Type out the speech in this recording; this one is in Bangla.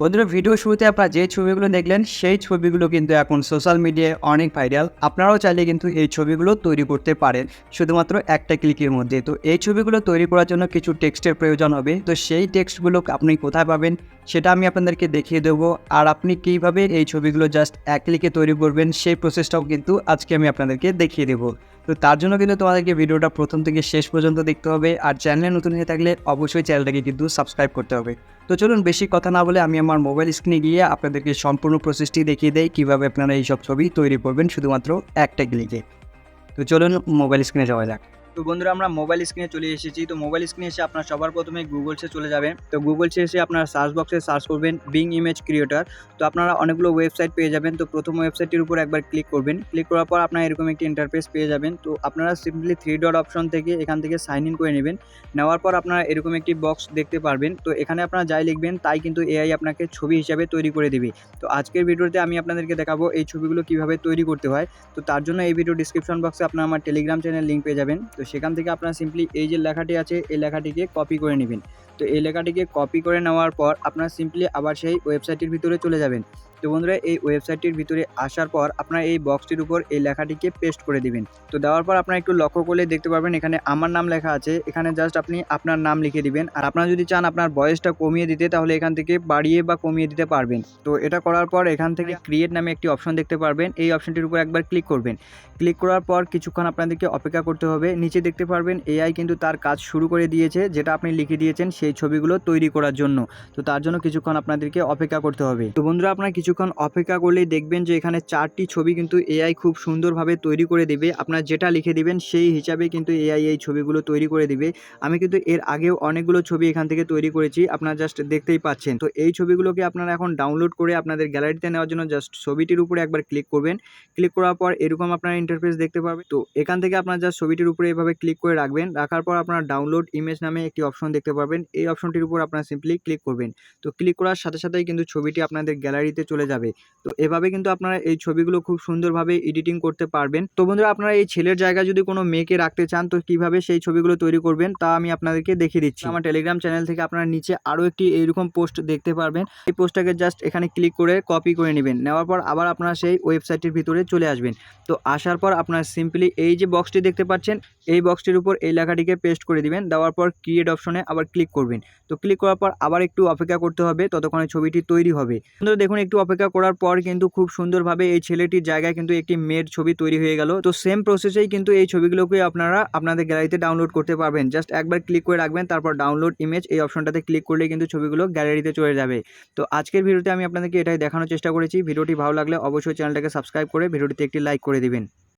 বন্ধুরা ভিডিও শুরুতে আপনারা যে ছবিগুলো দেখলেন, সেই ছবিগুলো কিন্তু এখন সোশ্যাল মিডিয়ায় অনেক ভাইরাল আপনারাও চাইলে কিন্তু এই ছবিগুলো তৈরি করতে পারেন। শুধুমাত্র একটা ক্লিকের মধ্যে। তো এই ছবিগুলো তৈরি করার জন্য কিছু টেক্সটের প্রয়োজন হবে। তো সেই টেক্সটগুলো আপনি কোথায় পাবেন, সেটা আমি আপনাদেরকে দেখিয়ে দেবো। আর আপনি কীভাবে এই ছবিগুলো জাস্ট এক ক্লিকে তৈরি করবেন, সেই প্রসেসটাও কিন্তু আজকে আমি আপনাদেরকে দেখিয়ে দেবো। তো তার জন্য কিন্তু তোমাদেরকে ভিডিওটা প্রথম থেকে শেষ পর্যন্ত দেখতে হবে। আর চ্যানেলে নতুন হয়ে থাকলে অবশ্যই চ্যানেলটাকে কিন্তু সাবস্ক্রাইব করতে হবে। তো চলুন বেশি কথা না বলে আমি আমার মোবাইল স্ক্রিনে গিয়ে আপনাদেরকে সম্পূর্ণ প্রসেসটি দেখিয়ে দেয় কীভাবে আপনারা এইসব ছবি তৈরি করবেন, শুধুমাত্র একটা ক্লিকে তো চলুন মোবাইল স্ক্রিনে যাওয়া যাক। তো বন্ধুরা, আমরা মোবাইল স্ক্রিনে চলে এসেছি। তো মোবাইল স্ক্রিনে এসে আপনার সবার প্রথমে গুগলসে চলে যাবেন তো গুগলসে এসে আপনার সার্চ বক্সে সার্চ করবেন বিং ইমেজ ক্রিয়েটর তো আপনারা অনেকগুলো ওয়েবসাইট পেয়ে যাবেন। তো প্রথম ওয়েবসাইটটির উপর একবার ক্লিক করবেন। ক্লিক করার পর আপনার এরকম একটি ইন্টারফেস পেয়ে যাবেন। তো আপনারা সিম্পলি থ্রি ডট অপশন থেকে এখান থেকে সাইন ইন করে নেবেন। নেওয়ার পর আপনারা এরকম একটি বক্স দেখতে পারবেন। তো এখানে আপনারা যাই লিখবেন, তাই কিন্তু এআই আপনাকে ছবি হিসাবে তৈরি করে দেবে। তো আজকের ভিডিওতে আমি আপনাদেরকে দেখাবো এই ছবিগুলো কীভাবে তৈরি করতে হয়। তো তার জন্য এই ভিডিও ডিসক্রিপশন বক্সে আপনারা আমার টেলিগ্রাম চ্যানেল লিঙ্ক পেয়ে যাবেন। তো সেখান থেকে আপনারা সিম্পলি এই যে লেখাটি আছে, এই লেখাটিকে কপি করে নেবেন। তো এই লেখাটিকে কপি করে নেওয়ার পর আপনারা সিম্পলি আবার সেই ওয়েবসাইটের ভিতরে চলে যাবেন। তো বন্ধুরা, এই ওয়েবসাইটটির ভিতরে আসার পর আপনারা এই বক্সটির উপর এই লেখাটিকে পেস্ট করে দিবেন। তো দেওয়ার পর আপনারা একটু লক্ষ্য করলে দেখতে পারবেন, এখানে আমার নাম লেখা আছে। এখানে জাস্ট আপনি আপনার নাম লিখে দিবেন। আর আপনারা যদি চান আপনার বয়সটা কমিয়ে দিতে, তাহলে এখান থেকে বাড়িয়ে বা কমিয়ে দিতে পারবেন। তো এটা করার পর এখান থেকে ক্রিয়েট নামে একটি অপশন দেখতে পারবেন। এই অপশনটির উপর একবার ক্লিক করবেন। ক্লিক করার পর কিছুক্ষণ আপনাদেরকে অপেক্ষা করতে হবে। নিচে দেখতে পারবেন এআই কিন্তু তার কাজ শুরু করে দিয়েছে, যেটা আপনি লিখে দিয়েছেন সেই ছবিগুলো তৈরি করার জন্য। তো তার জন্য কিছুক্ষণ আপনাদেরকে অপেক্ষা করতে হবে। তো বন্ধুরা, আপনারা কিছুক্ষণ অপেক্ষা করলেই দেখবেন যে এখানে চারটি ছবি কিন্তু এআই খুব সুন্দরভাবে তৈরি করে দেবে। আপনার যেটা লিখে দিবেন সেই হিসাবে কিন্তু এআই এই ছবিগুলো তৈরি করে দিবে। আমি কিন্তু এর আগেও অনেকগুলো ছবি এখান থেকে তৈরি করেছি, আপনারা জাস্ট দেখতেই পাচ্ছেন। তো এই ছবিগুলোকে আপনারা এখন ডাউনলোড করে আপনাদের গ্যালারিতে নেওয়ার জন্য জাস্ট ছবিটির উপরে একবার ক্লিক করবেন। ক্লিক করার পর এরকম আপনারা ইন্টারফেস দেখতে পাবেন তো এখান থেকে আপনারা জাস্ট ছবিটির উপরে এভাবে ক্লিক করে রাখবেন। রাখার পর আপনারা ডাউনলোড ইমেজ নামে একটি অপশন দেখতে পারবেন। এই অপশনটির উপর আপনারা সিম্পলি ক্লিক করবেন। তো ক্লিক করার সাথে সাথেই কিন্তু ছবিটি আপনাদের গ্যালারিতে চলে যাবে। তো এভাবে কিন্তু আপনারা এই ছবিগুলো খুব সুন্দরভাবে এডিটিং করতে পারবেন। তো বন্ধুরা, আপনারা এই ছেলের জায়গায় যদি কোনো মেয়েকে রাখতে চান, তো কীভাবে সেই ছবিগুলো তৈরি করবেন তা আমি আপনাদেরকে দেখিয়ে দিচ্ছি। আমার টেলিগ্রাম চ্যানেল থেকে আপনারা নিচে আরও একটি এইরকম পোস্ট দেখতে পারবেন। এই পোস্টটাকে জাস্ট এখানে ক্লিক করে কপি করে নেবেন। নেওয়ার পর আবার আপনারা সেই ওয়েবসাইটের ভিতরে চলে আসবেন। তো আসার পর আপনার সিম্পলি এই যে বক্সটি দেখতে পাচ্ছেন, এই বক্সটির উপর এই লেখাটিকে পেস্ট করে দিবেন। দেওয়ার পর ক্রিয়েট অপশনে আবার ক্লিক করবেন। তো ক্লিক করার পর আবার একটু অপেক্ষা করতে হবে, ততক্ষণে ছবিটি তৈরি হবে। দেখুন একটু অপেক্ষা করার পর কিন্তু খুব সুন্দরভাবে এই ছেলেটির জায়গায় কিন্তু একটি মেয়ের ছবি তৈরি হয়ে গেল। তো সেম প্রসেসেই কিন্তু এই ছবিগুলোকে আপনারা আপনাদের গ্যালারিতে ডাউনলোড করতে পারবেন। জাস্ট একবার ক্লিক করে রাখবেন, তারপর ডাউনলোড ইমেজ এই অপশনটাতে ক্লিক করলে কিন্তু ছবিগুলো গ্যালারিতে চলে যাবে। তো আজকের ভিডিওতে আমি আপনাদেরকে এটাই দেখানোর চেষ্টা করেছি। ভিডিওটি ভালো লাগলে অবশ্যই চ্যানেলটাকে সাবস্ক্রাইব করে ভিডিওটিতে একটি লাইক করে দিবেন।